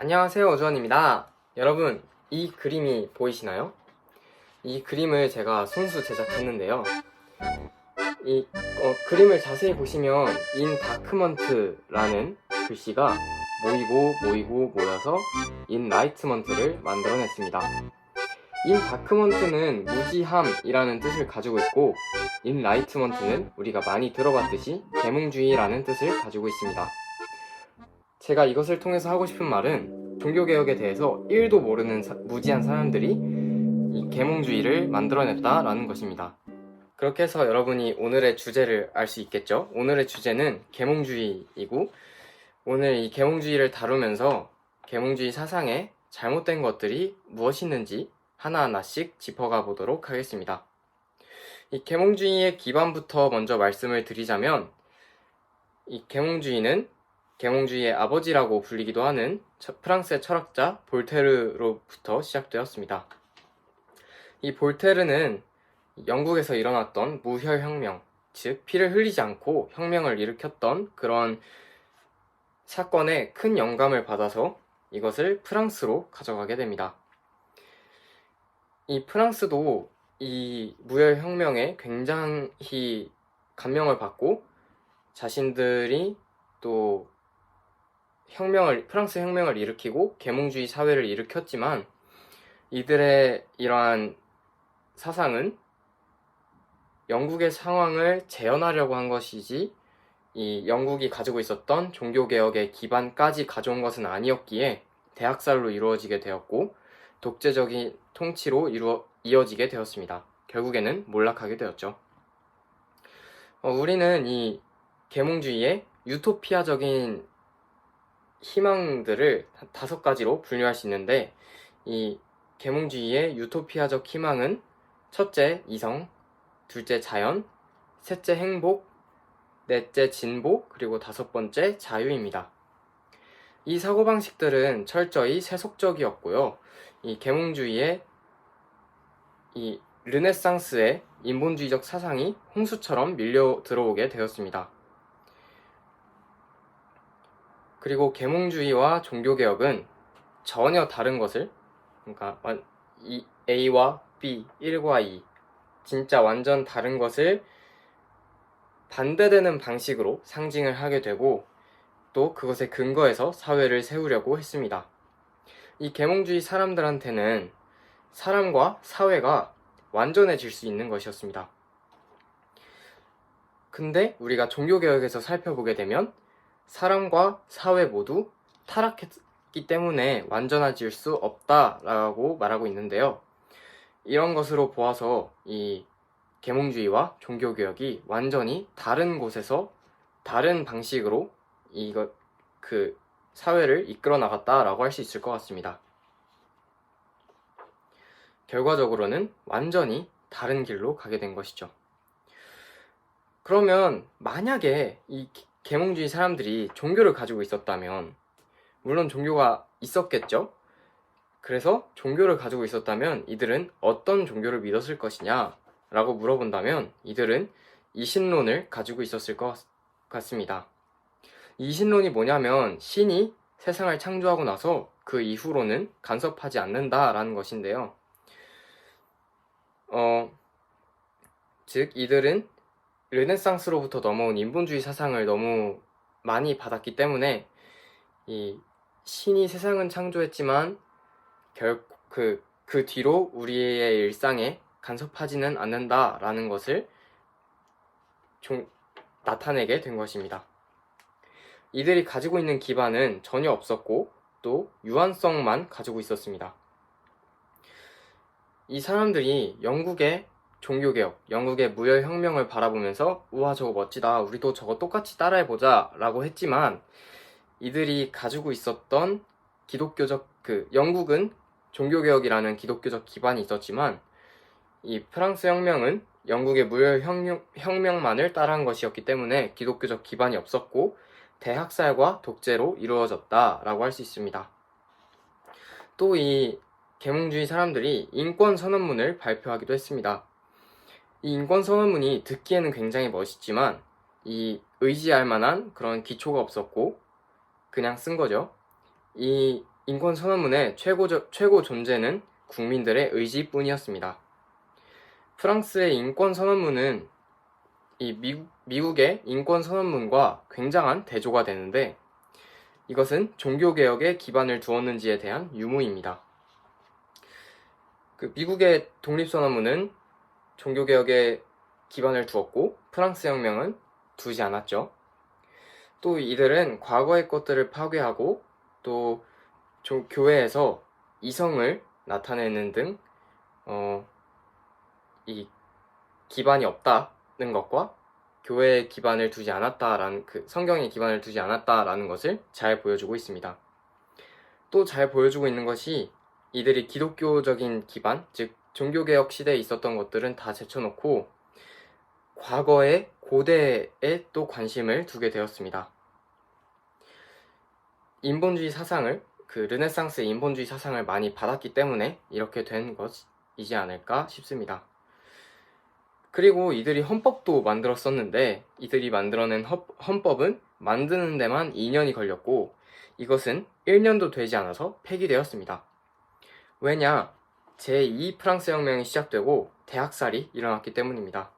안녕하세요 오주원입니다. 여러분 이 그림이 보이시나요? 이 그림을 제가 손수 제작했는데요. 이 어, 그림을 자세히 보시면 인 다크먼트라는 글씨가 모이고 모이고 모여서 인 라이트먼트를 만들어냈습니다. 인 다크먼트는 무지함이라는 뜻을 가지고 있고 인 라이트먼트는 우리가 많이 들어봤듯이 계몽주의라는 뜻을 가지고 있습니다 제가 이것을 통해서 하고 싶은 말은 종교개혁에 대해서 1도 모르는 사- 무지한 사람들이 이 계몽주의를 만들어냈다라는 것입니다. 그렇게 해서 여러분이 오늘의 주제를 알 수 있겠죠? 오늘의 주제는 계몽주의이고 오늘 이 계몽주의를 다루면서 계몽주의 사상에 잘못된 것들이 무엇이 있는지 하나하나씩 짚어가 보도록 하겠습니다. 이 계몽주의의 기반부터 먼저 말씀을 드리자면 이 계몽주의는 계몽주의의 아버지라고 불리기도 하는 처- 프랑스의 철학자 볼테르로부터 시작되었습니다. 이 볼테르는 영국에서 일어났던 무혈혁명, 즉 피를 흘리지 않고 혁명을 일으켰던 그런 사건에 큰 영감을 받아서 이것을 프랑스로 가져가게 됩니다. 이 프랑스도 이 무혈혁명에 굉장히 감명을 받고 자신들이 또 혁명을 프랑스 혁명을 일으키고 계몽주의 사회를 일으켰지만 이들의 이러한 사상은 영국의 상황을 재현하려고 한 것이지 이 영국이 가지고 있었던 종교 개혁의 기반까지 가져온 것은 아니었기에 대학살로 이루어지게 되었고 독재적인 통치로 이루어 이어지게 되었습니다. 결국에는 몰락하게 되었죠. 어, 우리는 이 계몽주의의 유토피아적인 희망들을 다- 다섯 가지로 분류할 수 있는데 이 계몽주의의 유토피아적 희망은 첫째 이성, 둘째 자연, 셋째 행복, 넷째 진보, 그리고 다섯 번째 자유입니다. 이 사고방식들은 철저히 세속적이었고요. 이 계몽주의의 이 르네상스의 인본주의적 사상이 홍수처럼 밀려 들어오게 되었습니다. 그리고 계몽주의와 종교개혁은 전혀 다른 것을 그러니까 A와 B, 1과 2 진짜 완전 다른 것을 반대되는 방식으로 상징을 하게 되고 또 그것에 근거해서 사회를 세우려고 했습니다. 이 계몽주의 사람들한테는 사람과 사회가 완전해질 수 있는 것이었습니다. 근데 우리가 종교개혁에서 살펴보게 되면 사람과 사회 모두 타락했기 때문에 완전해질 수 없다라고 말하고 있는데요. 이런 것으로 보아서 이 계몽주의와 종교개혁이 완전히 다른 곳에서 다른 방식으로 이거 그 사회를 이끌어 나갔다라고 할 수 있을 것 같습니다. 결과적으로는 완전히 다른 길로 가게 된 것이죠. 그러면 만약에 이 계몽주의 사람들이 종교를 가지고 있었다면 물론 종교가 있었겠죠. 그래서 종교를 가지고 있었다면 이들은 어떤 종교를 믿었을 것이냐 라고 물어본다면 이들은 이신론을 가지고 있었을 것 같습니다. 이신론이 뭐냐면 신이 세상을 창조하고 나서 그 이후로는 간섭하지 않는다라는 것인데요. 어, 즉 이들은 르네상스로부터 넘어온 인본주의 사상을 너무 많이 받았기 때문에 이 신이 세상은 창조했지만 결국 그, 그 뒤로 우리의 일상에 간섭하지는 않는다라는 것을 좀 나타내게 된 것입니다. 이들이 가지고 있는 기반은 전혀 없었고 또 유한성만 가지고 있었습니다. 이 사람들이 영국의 종교개혁, 영국의 무혈혁명을 바라보면서 우와 저거 멋지다 우리도 저거 똑같이 따라해보자 라고 했지만 이들이 가지고 있었던 기독교적 그 영국은 종교개혁이라는 기독교적 기반이 있었지만 이 프랑스 혁명은 영국의 무혈혁명만을 따라한 것이었기 때문에 기독교적 기반이 없었고 대학살과 독재로 이루어졌다라고 할 수 있습니다. 또 이 계몽주의 사람들이 인권 선언문을 발표하기도 했습니다. 이 인권 선언문이 듣기에는 굉장히 멋있지만 이 의지할 만한 그런 기초가 없었고 그냥 쓴 거죠. 이 인권 선언문의 최고, 최고 존재는 국민들의 의지뿐이었습니다. 프랑스의 인권 선언문은 이 미국, 미국의 인권 선언문과 굉장한 대조가 되는데 이것은 종교 개혁에 기반을 두었는지에 대한 유무입니다. 그 미국의 독립선언문은 종교개혁에 기반을 두었고 프랑스 혁명은 두지 않았죠. 또 이들은 과거의 것들을 파괴하고 또 교회에서 이성을 나타내는 등, 어, 이 기반이 없다는 것과 교회에 기반을 두지 않았다라는 그 성경에 기반을 두지 않았다라는 것을 잘 보여주고 있습니다. 또 잘 보여주고 있는 것이 이들이 기독교적인 기반, 즉 종교개혁 시대에 있었던 것들은 다 제쳐놓고 과거의 고대에 또 관심을 두게 되었습니다. 인본주의 사상을 그 르네상스의 인본주의 사상을 많이 받았기 때문에 이렇게 된 것이지 않을까 싶습니다. 그리고 이들이 헌법도 만들었었는데 이들이 만들어낸 헌법은 만드는 데만 2년이 걸렸고 이것은 1년도 되지 않아서 폐기되었습니다. 왜냐? 제2 프랑스 혁명이 시작되고 대학살이 일어났기 때문입니다.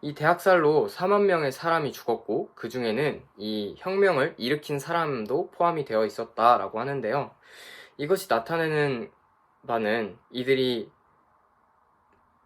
이 대학살로 4만 명의 사람이 죽었고 그 중에는 이 혁명을 일으킨 사람도 포함이 되어 있었다라고 하는데요. 이것이 나타내는 바는 이들이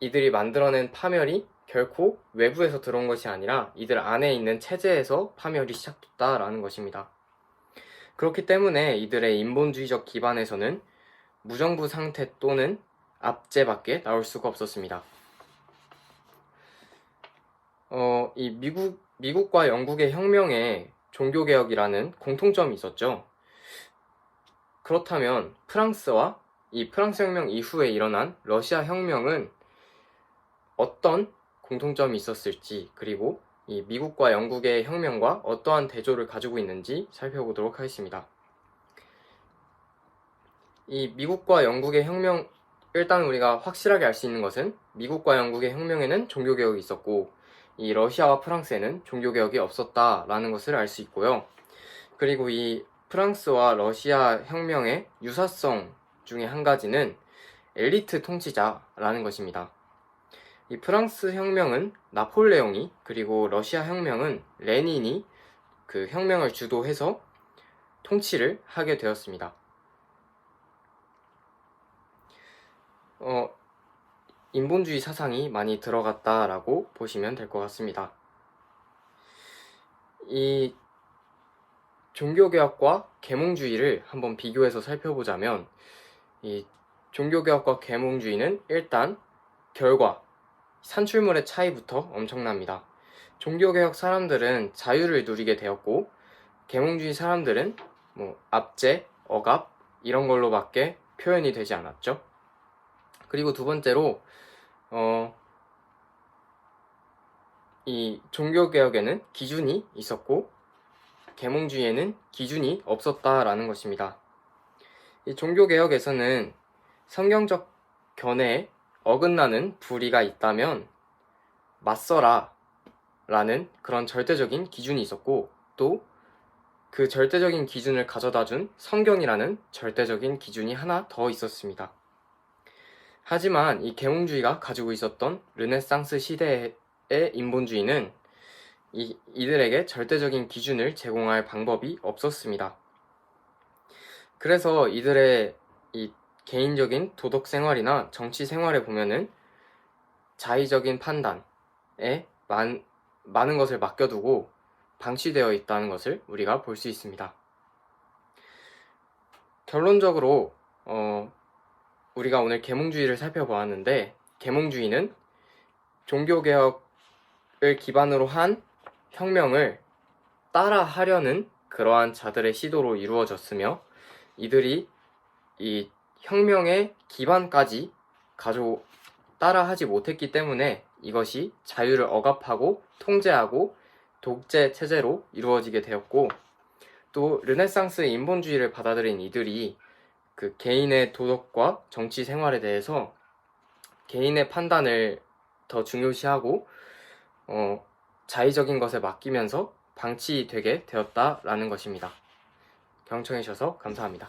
이들이 만들어낸 파멸이 결코 외부에서 들어온 것이 아니라 이들 안에 있는 체제에서 파멸이 시작됐다라는 것입니다. 그렇기 때문에 이들의 인본주의적 기반에서는 무정부 상태 또는 압제밖에 나올 수가 없었습니다. 어, 이 미국, 미국과 영국의 혁명에 종교개혁이라는 공통점이 있었죠. 그렇다면 프랑스와 이 프랑스 혁명 이후에 일어난 러시아 혁명은 어떤 공통점이 있었을지 그리고 이 미국과 영국의 혁명과 어떠한 대조를 가지고 있는지 살펴보도록 하겠습니다. 이 미국과 영국의 혁명 일단 우리가 확실하게 알 수 있는 것은 미국과 영국의 혁명에는 종교 개혁이 있었고 이 러시아와 프랑스에는 종교 개혁이 없었다라는 것을 알 수 있고요. 그리고 이 프랑스와 러시아 혁명의 유사성 중에 한 가지는 엘리트 통치자라는 것입니다. 이 프랑스 혁명은 나폴레옹이 그리고 러시아 혁명은 레닌이 그 혁명을 주도해서 통치를 하게 되었습니다. 어, 인본주의 사상이 많이 들어갔다라고 보시면 될 것 같습니다. 이 종교개혁과 계몽주의를 한번 비교해서 살펴보자면 이 종교개혁과 계몽주의는 일단 결과, 산출물의 차이부터 엄청납니다. 종교개혁 사람들은 자유를 누리게 되었고 계몽주의 사람들은 뭐 압제, 억압 이런 걸로밖에 표현이 되지 않았죠. 그리고 두 번째로 어, 이 종교개혁에는 기준이 있었고 계몽주의에는 기준이 없었다라는 것입니다. 이 종교개혁에서는 성경적 견해에 어긋나는 불의가 있다면 맞서라 라는 그런 절대적인 기준이 있었고 또 그 절대적인 기준을 가져다 준 성경이라는 절대적인 기준이 하나 더 있었습니다. 하지만 이 계몽주의가 가지고 있었던 르네상스 시대의 인본주의는 이, 이들에게 절대적인 기준을 제공할 방법이 없었습니다. 그래서 이들의 이 개인적인 도덕 생활이나 정치 생활에 보면은 자의적인 판단에 많, 많은 것을 맡겨두고 방치되어 있다는 것을 우리가 볼 수 있습니다. 결론적으로 어, 우리가 오늘 계몽주의를 살펴보았는데 계몽주의는 종교개혁을 기반으로 한 혁명을 따라하려는 그러한 자들의 시도로 이루어졌으며 이들이 이 혁명의 기반까지 가져 따라하지 못했기 때문에 이것이 자유를 억압하고 통제하고 독재 체제로 이루어지게 되었고 또 르네상스 인본주의를 받아들인 이들이 그 개인의 도덕과 정치 생활에 대해서 개인의 판단을 더 중요시하고 어, 자의적인 것에 맡기면서 방치되게 되었다라는 것입니다. 경청해 주셔서 감사합니다.